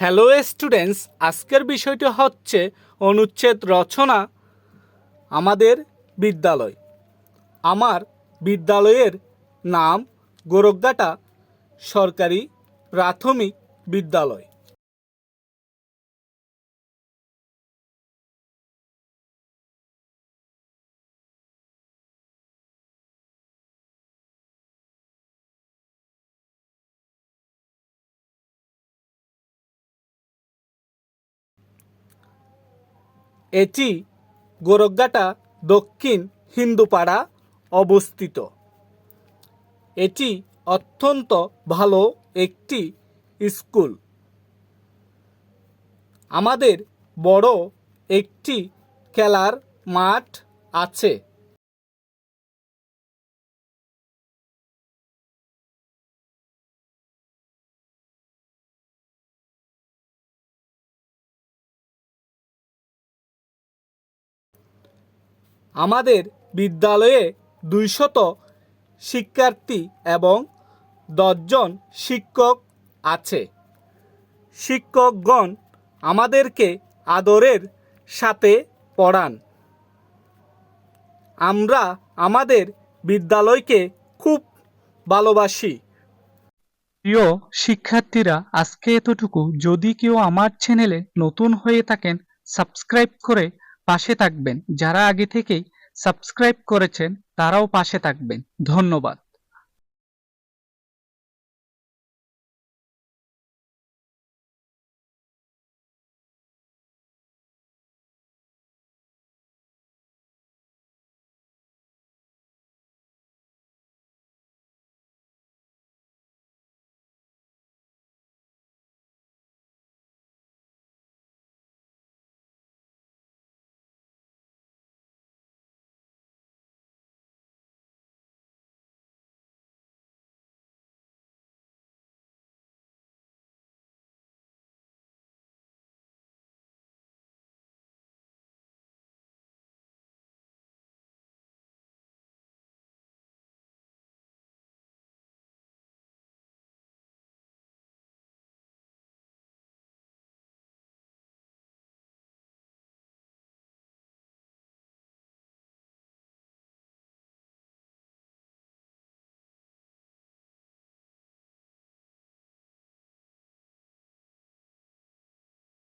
Hello students আজকের বিষয়টি হচ্ছে অনুচ্ছেদ রচনা, আমাদের বিদ্যালয়। আমার বিদ্যালয়ের নাম গোরজ্ঞাটা সরকারি প্রাথমিক বিদ্যালয়। এটি গোরগাটা দক্ষিণ হিন্দুপাড়া অবস্থিত। এটি অত্যন্ত ভালো একটি স্কুল। আমাদের বড় একটি খেলার মাঠ আছে। আমাদের বিদ্যালয়ে দুইশত শিক্ষার্থী এবং দশজন শিক্ষক আছে। শিক্ষকগণ আমাদেরকে আদরের সাথে পড়ান। আমরা আমাদের বিদ্যালয়কে খুব ভালোবাসি। প্রিয় শিক্ষার্থীরা, আজকে এতটুকু। যদি কেউ আমার চ্যানেলে নতুন হয়ে থাকেন, সাবস্ক্রাইব করে পাশে থাকবেন। যারা আগে থেকেই সাবস্ক্রাইব করেছেন তারাও পাশে থাকবেন। ধন্যবাদ।